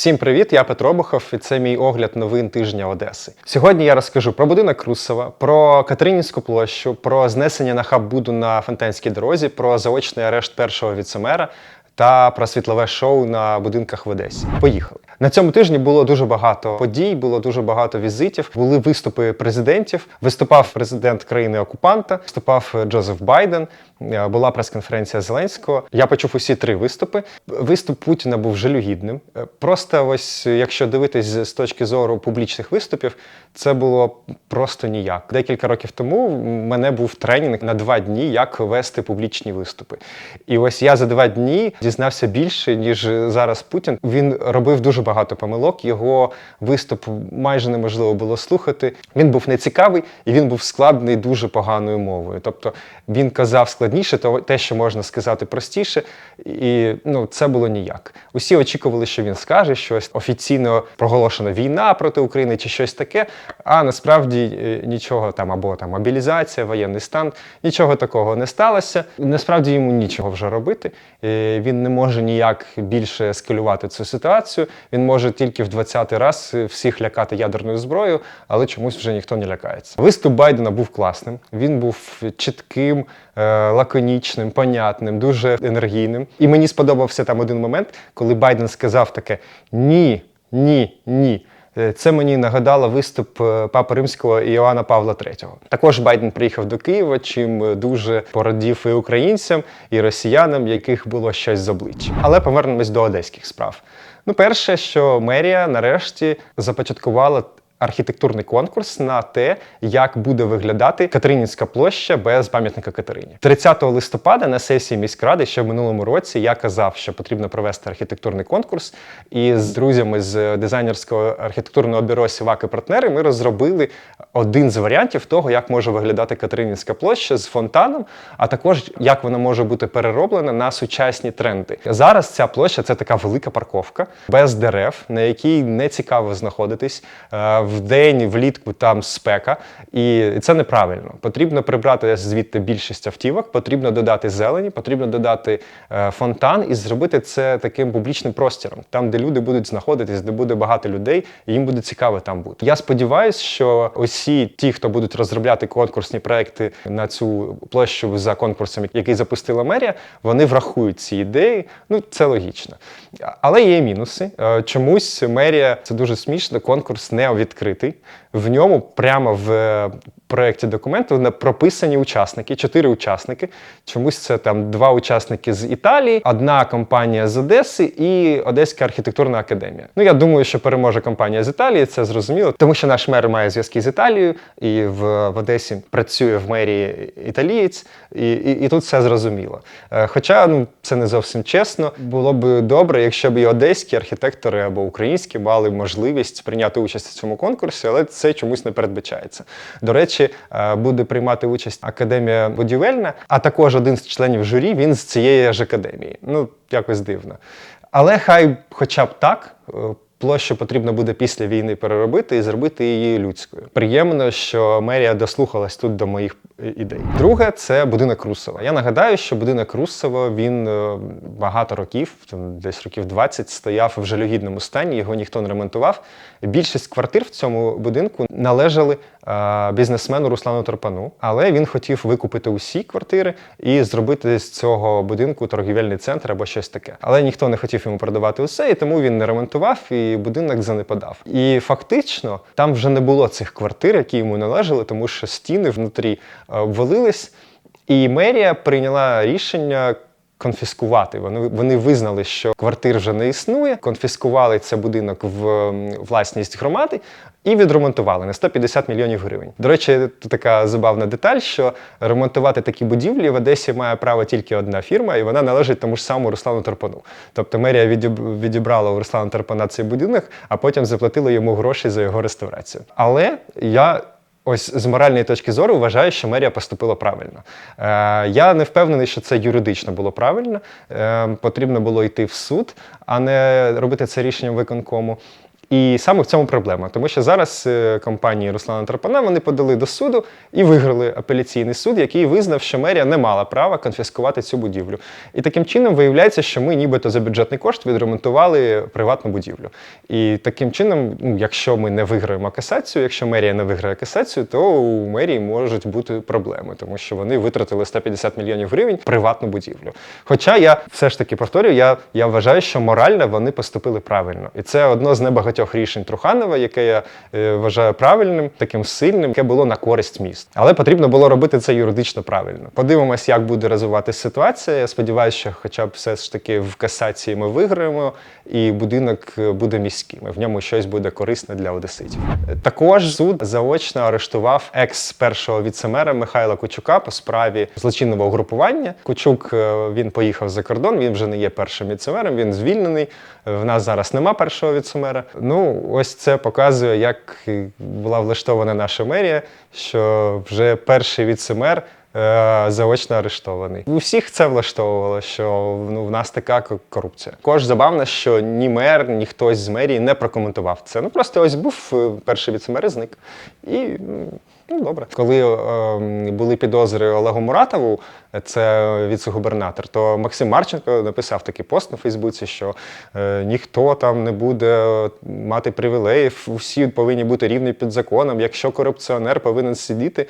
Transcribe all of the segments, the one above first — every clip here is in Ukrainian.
Всім привіт, я Петро Бухов, і це мій огляд новин тижня Одеси. Сьогодні я розкажу про будинок Русова, про Катеринівську площу, про знесення на хаб-буду на Фонтанській дорозі, про заочний арешт першого віцемера та про світлове шоу на будинках в Одесі. Поїхали. На цьому тижні було дуже багато подій, було дуже багато візитів. Були виступи президентів. Виступав президент країни-окупанта, виступав Джозеф Байден. Е, Була прес-конференція Зеленського. Я почув усі три виступи. Виступ Путіна був жалюгідним. Е, Просто ось, якщо дивитись з точки зору публічних виступів, це було просто ніяк. Декілька років тому в мене був тренінг на два дні, як вести публічні виступи. І ось я за два дні дізнався більше, ніж зараз Путін. Він робив дуже багато помилок. Його виступ майже неможливо було слухати. Він був нецікавий і він був складний дуже поганою мовою. Тобто він казав складніше, то те, що можна сказати простіше, і ну це було ніяк. Усі очікували, що він скаже щось офіційно проголошена війна проти України чи щось таке. А насправді е, нічого там або там мобілізація, воєнний стан, нічого такого не сталося. Насправді йому нічого вже робити. Е, Він не може ніяк більше ескалювати цю ситуацію. Він може тільки в 20-й раз всіх лякати ядерною зброєю, але чомусь вже ніхто не лякається. Виступ Байдена був класним. Він був чітким, е, лаконічним, понятним, дуже енергійним. І мені сподобався там один момент, коли Байден сказав таке: ні, ні, ні. Е, Це мені нагадало виступ е, Папи Римського Іоанна Павла III. Також Байден приїхав до Києва, чим е, дуже порадів і українцям, і росіянам, яких було щось з обличчя. Але повернемось до одеських справ. Ну, перше, що мерія нарешті започаткувала архітектурний конкурс на те, як буде виглядати Катеринівська площа без пам'ятника Катерині. 30 листопада на сесії міськради, ще в минулому році, я казав, що потрібно провести архітектурний конкурс. І з друзями з дизайнерського архітектурного бюро Сівак і партнери ми розробили один з варіантів того, як може виглядати Катеринівська площа з фонтаном, а також як вона може бути перероблена на сучасні тренди. Зараз ця площа це така велика парковка без дерев, на якій не цікаво знаходитись. В день, влітку там спека, і це неправильно. Потрібно прибрати звідти більшість автівок, потрібно додати зелені, потрібно додати е, фонтан і зробити це таким публічним простіром, там, де люди будуть знаходитись, де буде багато людей, і їм буде цікаво там бути. Я сподіваюся, що усі ті, хто будуть розробляти конкурсні проекти на цю площу за конкурсом, який запустила мерія, вони врахують ці ідеї. Ну це логічно. Але є мінуси. Е, Чомусь мерія це дуже смішно. Конкурс не відкритий. В ньому прямо в проєкті документу прописані учасники, чотири учасники. Чомусь це там два учасники з Італії, одна компанія з Одеси і Одеська архітектурна академія. Ну я думаю, що переможе компанія з Італії, це зрозуміло, тому що наш мер має зв'язки з Італією, і в, в Одесі працює в мерії італієць, і, і, і тут все зрозуміло. Е, Хоча ну це не зовсім чесно. Було б добре, якщо б і одеські архітектори або українські мали можливість прийняти участь у цьому конкурсі, але це чомусь не передбачається. До речі, е, буде приймати участь академія будівельна, а також один з членів журі він з цієї ж академії. Ну якось дивно. Але хай, хоча б так. е, Площу потрібно буде після війни переробити і зробити її людською. Приємно, що мерія дослухалась тут до моїх е, ідей. Друге це будинок Русова. Я нагадаю, що будинок Русова він багато років, десь років 20, стояв в жалюгідному стані, його ніхто не ремонтував. Більшість квартир в цьому будинку належали бізнесмену Руслану Торпану, але він хотів викупити усі квартири і зробити з цього будинку торгівельний центр або щось таке. Але ніхто не хотів йому продавати усе, і тому він не ремонтував і будинок занепадав. І фактично там вже не було цих квартир, які йому належали, тому що стіни внутрі е, обвалились, і мерія прийняла рішення. Конфіскувати. Вони, вони визнали, що квартир вже не існує, конфіскували цей будинок в власність громади і відремонтували на 150 мільйонів гривень. До речі, тут така забавна деталь, що ремонтувати такі будівлі в Одесі має право тільки одна фірма, і вона належить тому ж самому Руслану Тарпану. Тобто мерія відіб- відібрала у Руслана Тарпана цей будинок, а потім заплатила йому гроші за його реставрацію. Але я Ось з моральної точки зору вважаю, що мерія поступила правильно. Е, я не впевнений, що це юридично було правильно. Е, потрібно було йти в суд, а не робити це рішенням виконкому. І саме в цьому проблема, тому що зараз е, компанії Руслана Тарпана вони подали до суду і виграли апеляційний суд, який визнав, що мерія не мала права конфіскувати цю будівлю. І таким чином виявляється, що ми нібито за бюджетний кошт відремонтували приватну будівлю. І таким чином, ну, якщо ми не виграємо касацію, якщо мерія не виграє касацію, то у мерії можуть бути проблеми, тому що вони витратили 150 мільйонів гривень приватну будівлю. Хоча я все ж таки повторюю, я, я вважаю, що морально вони поступили правильно. І це одно з небагатьох рішень Труханова, яке я е, вважаю правильним, таким сильним, яке було на користь міст. Але потрібно було робити це юридично правильно. Подивимось, як буде розвиватися ситуація. Я сподіваюся, що хоча б все ж таки в касації ми виграємо, і будинок е, буде міським. В ньому щось буде корисне для одеситів. Також суд заочно арештував екс першого віцемера Михайла Кучука по справі злочинного угрупування. Кучук е, він поїхав за кордон. Він вже не є першим віцемером. Він звільнений. Е, В нас зараз нема першого віцемера. Ну ось це показує, як була влаштована наша мерія, що вже перший віцемер. е, Заочно арештований. У всіх це влаштовувало, що ну, в нас така корупція. Кож забавно, що ні мер, ні хтось з мерії не прокоментував це. Ну просто ось був е, перший віцемер і зник. І ну, добре. Коли е, були підозри Олегу Муратову, це віце-губернатор, то Максим Марченко написав такий пост на Фейсбуці, що е, ніхто там не буде мати привілеїв, усі повинні бути рівні під законом. Якщо корупціонер повинен сидіти.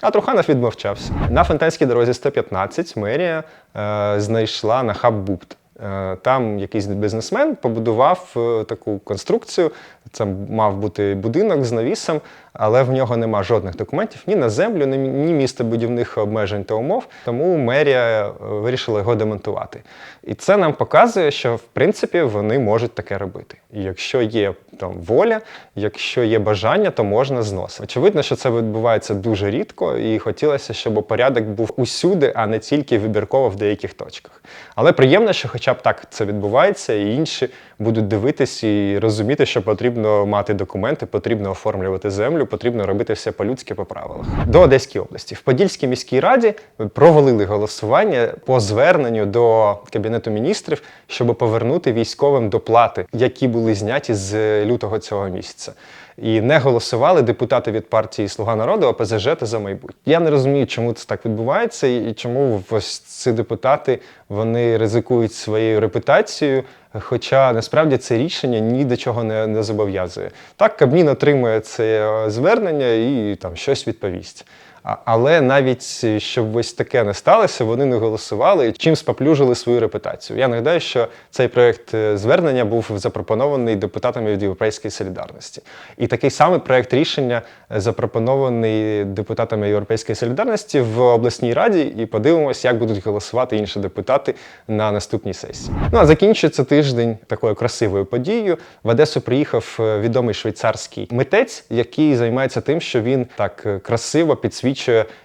А Труханов відмовчався. На Фонтанській дорозі 115 мерія е, знайшла на хаб Бупт. Е, Там якийсь бізнесмен побудував е, таку конструкцію. Це мав бути будинок з навісом, але в нього нема жодних документів ні на землю, ні, ні містобудівних обмежень та умов. Тому мерія е, вирішила його демонтувати. І це нам показує, що в принципі вони можуть таке робити. І якщо є там воля, якщо є бажання, то можна зносити. Очевидно, що це відбувається дуже рідко, і хотілося, щоб порядок був усюди, а не тільки вибірково в деяких точках. Але приємно, що хоча б так це відбувається, і інші будуть дивитись і розуміти, що потрібно мати документи, потрібно оформлювати землю, потрібно робити все по-людськи по правилах. До Одеської області в Подільській міській раді провалили голосування по зверненню до кабінету міністрів, щоб повернути військовим доплати, які були зняті з лютого цього місяця. І не голосували депутати від партії Слуга народу, ОПЗЖ та за майбутнє. Я не розумію, чому це так відбувається, і чому ось ці депутати вони ризикують своєю репутацією. Хоча насправді це рішення ні до чого не, не зобов'язує. Так, Кабмін отримує це е, звернення і там щось відповість. Але навіть е, щоб ось таке не сталося, вони не голосували, чим споплюжили свою репутацію. Я нагадаю, що цей проект е, звернення був запропонований депутатами від Європейської солідарності. І такий самий проект рішення е, запропонований депутатами Європейської солідарності в обласній раді. І подивимося, як будуть голосувати інші депутати на наступній сесії. Ну а закінчується тиждень такою красивою подією. В Одесу приїхав відомий швейцарський митець, який займається тим, що він так красиво підсвічує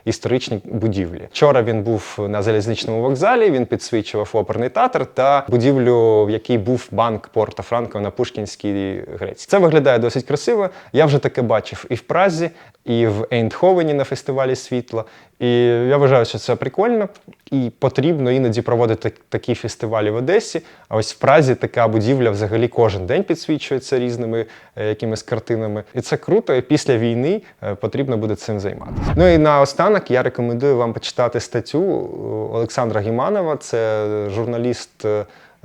історичні будівлі. Вчора він був на залізничному вокзалі. Він підсвічував оперний театр та будівлю, в якій був банк Порто Франко на Пушкінській Греції. Це виглядає досить красиво. Я вже таке бачив і в Празі, і в Ейндховені на фестивалі світла. І я вважаю, що це прикольно і потрібно іноді проводити такі фестивалі в Одесі. А ось в Празі така будівля взагалі кожен день підсвічується різними е, якимись картинами. І це круто. І після війни е, потрібно буде цим займатися. Ну і наостанок я рекомендую вам почитати статтю е, Олександра Гіманова. Це журналіст.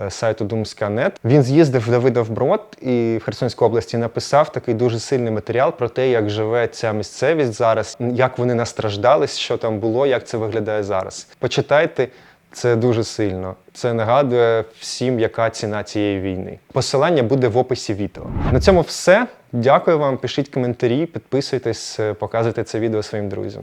Е, Сайту Думська.нет. Він з'їздив Давидов Брод і в Херсонській області написав такий дуже сильний матеріал про те, як живе ця місцевість зараз, як вони настраждались, що там було, як це виглядає зараз. Почитайте. Це дуже сильно. Це нагадує всім, яка ціна цієї війни. Посилання буде в описі відео. На цьому все. Дякую вам. Пишіть коментарі, підписуйтесь, е, показуйте це відео своїм друзям.